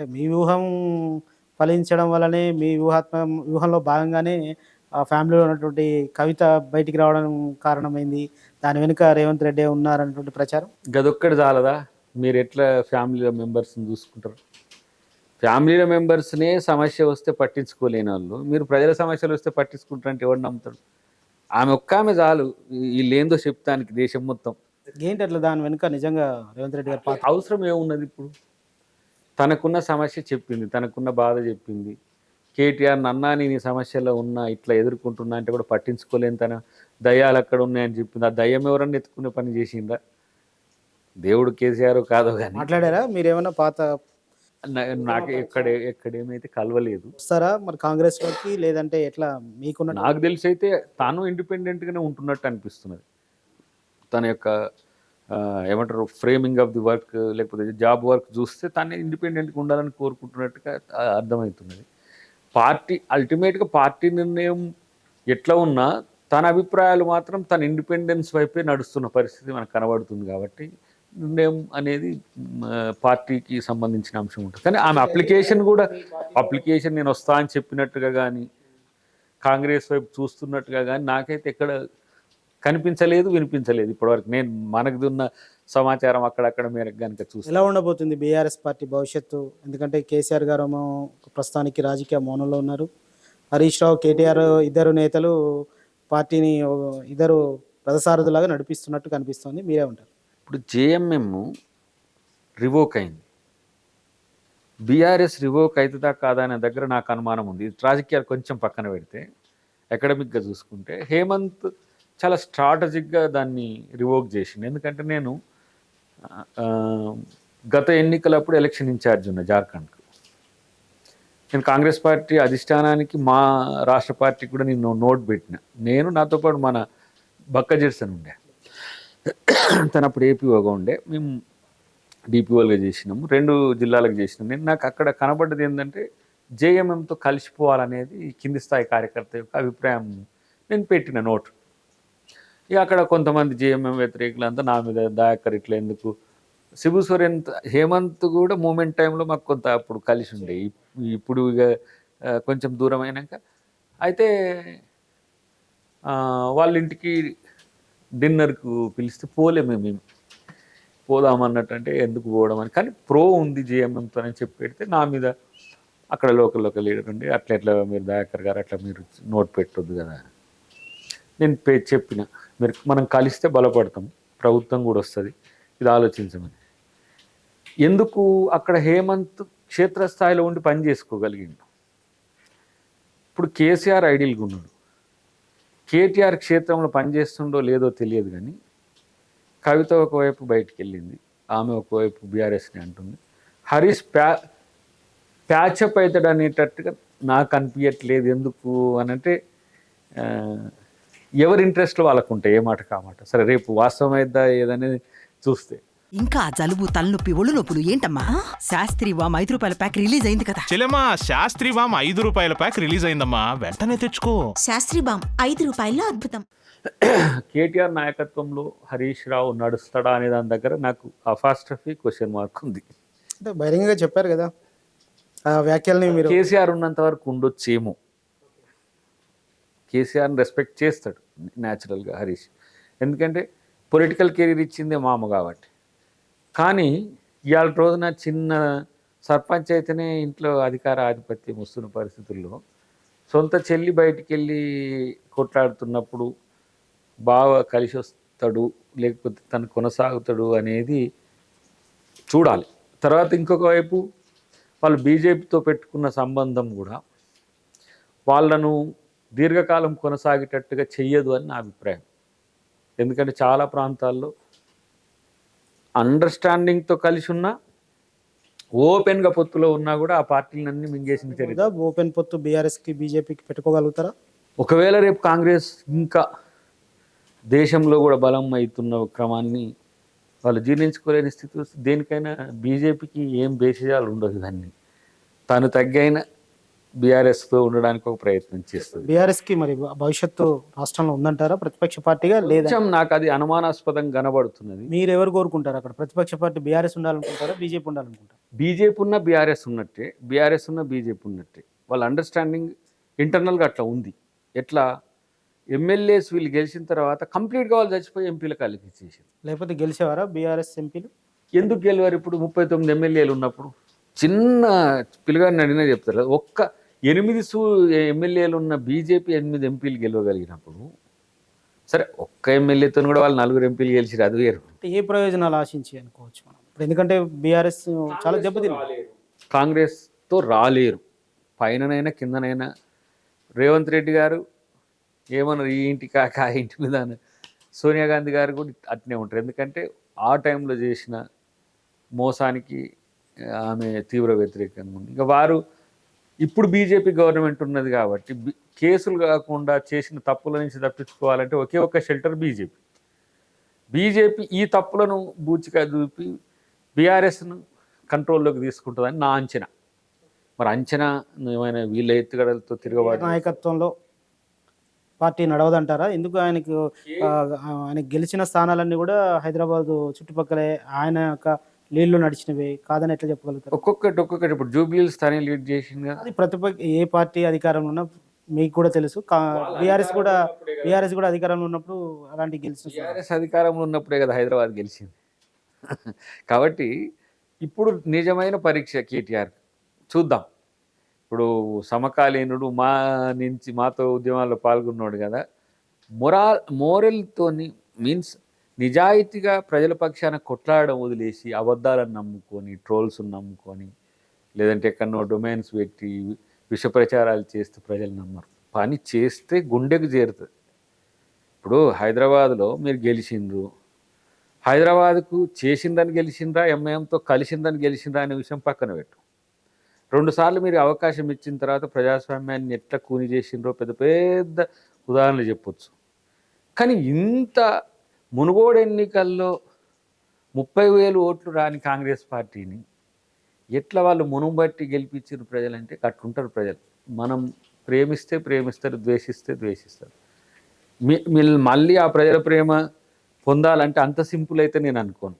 అంటే మీ వ్యూహం ఫలించడం వల్లనే మీ వ్యూహాత్మ వ్యూహంలో భాగంగానే ఆ ఫ్యామిలీలో ఉన్నటువంటి కవిత బయటికి రావడం కారణమైంది. దాని వెనుక రేవంత్ రెడ్డి ఉన్నారన్నటువంటి ప్రచారం. గదొక్కటి చాలదా? మీరు ఎట్లా ఫ్యామిలీలో మెంబర్స్ని చూసుకుంటారు? ఫ్యామిలీలో మెంబర్స్నే సమస్య వస్తే పట్టించుకోలేని వాళ్ళు. మీరు ప్రజల సమస్యలు వస్తే పట్టించుకుంటారంటే ఎవరు నమ్ముతాడు ఆమె ఒక్క ఆమె చాలు. వీళ్ళు ఏందో చెప్తానికి దేశం మొత్తం. ఏంటి అట్లా దాని వెనుక నిజంగా రేవంత్ రెడ్డి గారి అవసరం ఏమున్నది ఇప్పుడు? తనకున్న సమస్య చెప్పింది తనకున్న బాధ చెప్పింది. కేటీఆర్ నన్నా నేను ఈ సమస్యలో ఉన్నా ఇట్లా ఎదుర్కొంటున్నా అంటే కూడా పట్టించుకోలేని తన దయ్యాలు అక్కడ ఉన్నాయని చెప్పింది. ఆ దయ్యం ఎవరన్నా ఎత్తుకునే పని చేసిందా దేవుడు కేసీఆర్ కాదో కానీ మాట్లాడారా? మీరేమన్నా పాత నాకు ఎక్కడ ఎక్కడేమైతే కలవలేదు. వస్తారా? మరి కాంగ్రెస్లోకి లేదంటే ఎట్లా? మీకున్న నాకు తెలిసి అయితే తాను ఇండిపెండెంట్గానే ఉంటున్నట్టు అనిపిస్తున్నది. తన యొక్క ఏమంటారు ఫ్రేమింగ్ ఆఫ్ ది వర్క్ లేకపోతే జాబ్ వర్క్ చూస్తే తనే ఇండిపెండెంట్గా ఉండాలని కోరుకుంటున్నట్టుగా అర్థమవుతున్నది. పార్టీ అల్టిమేట్గా పార్టీ నిర్ణయం ఎట్లా ఉన్నా తన అభిప్రాయాలు మాత్రం తన ఇండిపెండెన్స్ వైపే నడుస్తున్న పరిస్థితి మనకు కనబడుతుంది కాబట్టి నిర్ణయం అనేది పార్టీకి సంబంధించిన అంశం ఉంటుంది. కానీ ఆమె అప్లికేషన్ కూడా అప్లికేషన్ నేను వస్తా అని చెప్పినట్టుగా కానీ కాంగ్రెస్ వైపు చూస్తున్నట్టుగా కానీ నాకైతే ఎక్కడ కనిపించలేదు వినిపించలేదు. ఇప్పటివరకు నేను మనకు ఉన్న సమాచారం అక్కడక్కడ మేరకు కనుక చూస్తే. ఎలా ఉండబోతుంది బీఆర్ఎస్ పార్టీ భవిష్యత్తు? ఎందుకంటే కేసీఆర్ గారు ప్రస్తుతానికి రాజకీయ మౌనంలో ఉన్నారు. హరీష్ రావు కేటీఆర్ ఇద్దరు నేతలు పార్టీని ఇద్దరు రథసారథులాగా నడిపిస్తున్నట్టు కనిపిస్తుంది. మీరే ఉంటారు. ఇప్పుడు జేఎంఎం రివోక్ అయింది. బీఆర్ఎస్ రివోక్ అవుతుందా కాదా అనే దగ్గర నాకు అనుమానం ఉంది. రాజకీయాలు కొంచెం పక్కన పెడితే అకాడమిక్గా చూసుకుంటే హేమంత్ చాలా స్ట్రాటజిక్గా దాన్ని రివోక్ చేసింది. ఎందుకంటే నేను గత ఎన్నికలప్పుడు ఎలక్షన్ ఇన్ఛార్జ్ ఉన్నా జార్ఖండ్కు. నేను కాంగ్రెస్ పార్టీ అధిష్టానానికి మా రాష్ట్ర పార్టీకి కూడా నేను నోట్ పెట్టిన. నేను నాతో పాటు మన బక్క జెర్సన్ ఉండే. తను అప్పుడు ఏపీఓగా ఉండే. మేము డిపిఓలుగా చేసినాము. రెండు జిల్లాలకు చేసినాం. నేను నాకు అక్కడ కనబడ్డది ఏంటంటే జేఎంఎంతో కలిసిపోవాలనేది కింది స్థాయి కార్యకర్త యొక్క అభిప్రాయం నేను పెట్టిన నోట్. ఇక అక్కడ కొంతమంది జేఎంఎం వ్యతిరేకులంతా నా మీద దయాకర్ ఇట్లా ఎందుకు? శిబు సోరెన్ హేమంత్ కూడా మూమెంట్ టైంలో మాకు కొంత అప్పుడు కలిసి ఉండే. ఇప్పుడు ఇక కొంచెం దూరం అయినాక. అయితే వాళ్ళ ఇంటికి డిన్నర్కు పిలిస్తే పోలేము మేము. పోదామన్నట్టు అంటే ఎందుకు పోవడం అని. కానీ ప్రో ఉంది జేఎంఎంతో అని చెప్పి పెడితే నా మీద అక్కడ లోకల్ లోకల్ లీడర్ ఉండి. అట్లా ఎట్లా మీరు దయాకర్ గారు అట్లా మీరు నోట్ పెట్టొద్దు కదా నేను పే చెప్పిన. మీరు మనం కలిస్తే బలపడతాం. ప్రభుత్వం కూడా వస్తుంది. ఇది ఆలోచించమని. ఎందుకు అక్కడ హేమంత్ క్షేత్రస్థాయిలో ఉండి పని చేసుకోగలిగిండు? ఇప్పుడు కేసీఆర్ ఐడియల్గా ఉన్నాడు కేటీఆర్ క్షేత్రంలో పనిచేస్తుండో లేదో తెలియదు కానీ కవిత ఒకవైపు బయటికి వెళ్ళింది ఆమె ఒకవైపు బీఆర్ఎస్ని అంటుంది. హరీష్ ప్యా ప్యాచప్ అవుతాడు అనేటట్టుగా నాకు అనిపించట్లేదు ఎందుకు అని అంటే ఎవరి ఇంట్రెస్ట్లో వాళ్ళకు ఉంటాయి ఏ మాట కామాట. సరే రేపు వాస్తవం అయిద్దా ఏదనేది చూస్తే. ఇంకా జలుబు తలనొప్పి ఒళ్ళు నొప్పులు ఏంటమ్మా? శాస్త్రి వామ్ ఐదు రూపాయల ప్యాక్ రిలీజ్ అయింది కదా. చెల్లెమ్మా శాస్త్రి వామ్ ఐదు రూపాయల ప్యాక్ రిలీజ్ అయిందమ్మా. వెంటనే తెచ్చుకో. శాస్త్రి బామ్ ఐదు రూపాయల్లో అద్భుతం. కేటీఆర్ నాయకత్వంలో హరీష్ రావు నడుస్తాడా అనే దాని దగ్గర నాకు అఫాస్ట్రఫీ క్వశ్చన్ మార్క్ ఉంది. అంటే బహిరంగంగా చెప్పారు కదా. ఆ వ్యాఖ్యల్ని మీరు కేసీఆర్ ఉన్నంత వరకు ఉండొచ్చేమో. కేసీఆర్ని రెస్పెక్ట్ చేస్తాడు న్యాచురల్గా హరీష్. ఎందుకంటే పొలిటికల్ కెరీర్ ఇచ్చిందే మామ కాబట్టి. కానీ ఇవాళ రోజున చిన్న సర్పంచ్ అయితేనే ఇంట్లో అధికార ఆధిపత్యం వస్తున్న పరిస్థితుల్లో సొంత చెల్లి బయటికి వెళ్ళి కొట్లాడుతున్నప్పుడు బాగా కలిసి వస్తాడు లేకపోతే తను కొనసాగుతాడు అనేది చూడాలి. తర్వాత ఇంకొక వైపు వాళ్ళు బీజేపీతో పెట్టుకున్న సంబంధం కూడా వాళ్ళను దీర్ఘకాలం కొనసాగేటట్టుగా చెయ్యదు అని నా అభిప్రాయం. ఎందుకంటే చాలా ప్రాంతాల్లో అండర్స్టాండింగ్తో కలిసి ఉన్నా ఓపెన్గా పొత్తులో ఉన్నా కూడా ఆ పార్టీలన్నీ మింగేసిన చరిత్ర. ఓపెన్ పొత్తు బీఆర్ఎస్కి బీజేపీకి పెట్టుకోగలుగుతారా? ఒకవేళ రేపు కాంగ్రెస్ ఇంకా దేశంలో కూడా బలం అవుతున్న క్రమాన్ని వాళ్ళు జీర్ణించుకోలేని స్థితి వస్తే దేనికైనా బీజేపీకి ఏం బేసిజాలు ఉండదు ఇవన్నీ. తను తగ్గైన బీఆర్ఎస్తో ఉండడానికి ఒక ప్రయత్నం చేస్తుంది. బీఆర్ఎస్కి మరి భవిష్యత్తు రాష్ట్రంలో ఉందంటారా? ప్రతిపక్ష పార్టీగా లేదా? నాకు అది అనుమానాస్పదం కనబడుతున్నది. మీరు ఎవరు కోరుకుంటారు అక్కడ? ప్రతిపక్ష పార్టీ బీఆర్ఎస్ ఉండాలనుకుంటారా? బీజేపీ ఉండాలనుకుంటారా? బీజేపీ ఉన్న బీఆర్ఎస్ ఉన్నట్టే బీఆర్ఎస్ ఉన్న బీజేపీ ఉన్నట్టే. వాళ్ళ అండర్స్టాండింగ్ ఇంటర్నల్గా అట్లా ఉంది. ఎట్లా? ఎమ్మెల్యేస్ వీళ్ళు గెలిచిన తర్వాత కంప్లీట్గా వాళ్ళు చచ్చిపోయి ఎంపీల కాళ్ళకి ఇచ్చేసారు. లేకపోతే గెలిచేవారా బీఆర్ఎస్ ఎంపీలు? ఎందుకు గెలివారు ఇప్పుడు ముప్పై తొమ్మిది ఎమ్మెల్యేలు ఉన్నప్పుడు? చిన్న పిల్లగాడిని అడిగినా చెప్తారు కదా, ఒక్క ఎనిమిది సూ ఎమ్మెల్యేలు ఉన్న బీజేపీ ఎనిమిది ఎంపీలు గెలవగలిగినప్పుడు సరే ఒక్క ఎమ్మెల్యేతో కూడా వాళ్ళు నలుగురు ఎంపీలు గెలిచిరు అది వేరు. అంటే ఏ ప్రయోజనాలు ఆశించి అనుకోవచ్చు మనం? ఇప్పుడు ఎందుకంటే బీఆర్ఎస్ చాలా దెబ్బతింది కాంగ్రెస్తో రాలేరు. పైననైనా కిందనైనా. రేవంత్ రెడ్డి గారు ఏమన్నారు ఈ ఇంటి కాక ఆ ఇంటి మీద. సోనియా గాంధీ గారు కూడా అట్నే ఉంటారు. ఎందుకంటే ఆ టైంలో చేసిన మోసానికి ఆమె తీవ్ర వ్యతిరేకంగా ఉంది. ఇంకా వారు ఇప్పుడు బీజేపీ గవర్నమెంట్ ఉన్నది కాబట్టి కేసులు కాకుండా చేసిన తప్పుల నుంచి తప్పించుకోవాలంటే ఒకే ఒక్క షెల్టర్ బీజేపీ. బీజేపీ ఈ తప్పులను బూచిగా చూపి బీఆర్ఎస్ను కంట్రోల్లోకి తీసుకుంటుందని నా అంచనా. మరి అంచనా ఏమైనా వీళ్ళ ఎత్తుగడలతో తిరగబాటు నాయకత్వంలో పార్టీ నడవదంటారా? ఎందుకు ఆయనకు ఆయన గెలిచిన స్థానాలన్నీ కూడా హైదరాబాద్ చుట్టుపక్కలే ఆయన యొక్క నీళ్ళు నడిచినవి కాదని ఎట్లా చెప్పగలుగుతారు? ఒక్కొక్కటి ఒక్కొక్కటి. ఇప్పుడు జూబ్లీలు స్థానే లీడ్ చేసింది కదా అది ప్రతిపక్ష ఏ పార్టీ అధికారంలో ఉన్నా మీకు కూడా తెలుసు. బీఆర్ఎస్ కూడా బీఆర్ఎస్ కూడా అధికారంలో ఉన్నప్పుడు అలాంటి గెలిచిన స్థానాలు. టీఆర్ఎస్ అధికారంలో ఉన్నప్పుడే కదా హైదరాబాద్ గెలిచింది. కాబట్టి ఇప్పుడు నిజమైన పరీక్ష కేటీఆర్. చూద్దాం. ఇప్పుడు సమకాలీనుడు మా నుంచి మాతో ఉద్యమాల్లో పాల్గొన్నాడు కదా. మొరాల్ మోరల్తోని మీన్స్ నిజాయితీగా ప్రజల పక్షాన కొట్లాడడం వదిలేసి అబద్ధాలను నమ్ముకొని ట్రోల్స్ని నమ్ముకొని లేదంటే ఎక్కడనో డొమైన్స్ పెట్టి విష ప్రచారాలు చేస్తే ప్రజలు నమ్మరు. పని చేస్తే గుండెకు చేరుతుంది. ఇప్పుడు హైదరాబాద్లో మీరు గెలిచిండ్రు. హైదరాబాద్కు చేసిందని గెలిచిండ్రా ఎంఐఎంతో కలిసిందని గెలిచిండ్రా అనే విషయం పక్కన పెట్టు. రెండుసార్లు మీరు అవకాశం ఇచ్చిన తర్వాత ప్రజాస్వామ్యాన్ని ఎట్లా కూని చేసిండ్రో పెద్ద పెద్ద ఉదాహరణలు చెప్పొచ్చు. కానీ ఇంత మునుగోడు ఎన్నికల్లో ముప్పై వేలు ఓట్లు రాని కాంగ్రెస్ పార్టీని ఎట్లా వాళ్ళు మునుబట్టి గెలిపించిన ప్రజలంటే కట్టుకుంటారు ప్రజలు. మనం ప్రేమిస్తే ప్రేమిస్తారు ద్వేషిస్తే ద్వేషిస్తారు. మీ మళ్ళీ ఆ ప్రజల ప్రేమ పొందాలంటే అంత సింపుల్ అయితే నేను అనుకోను.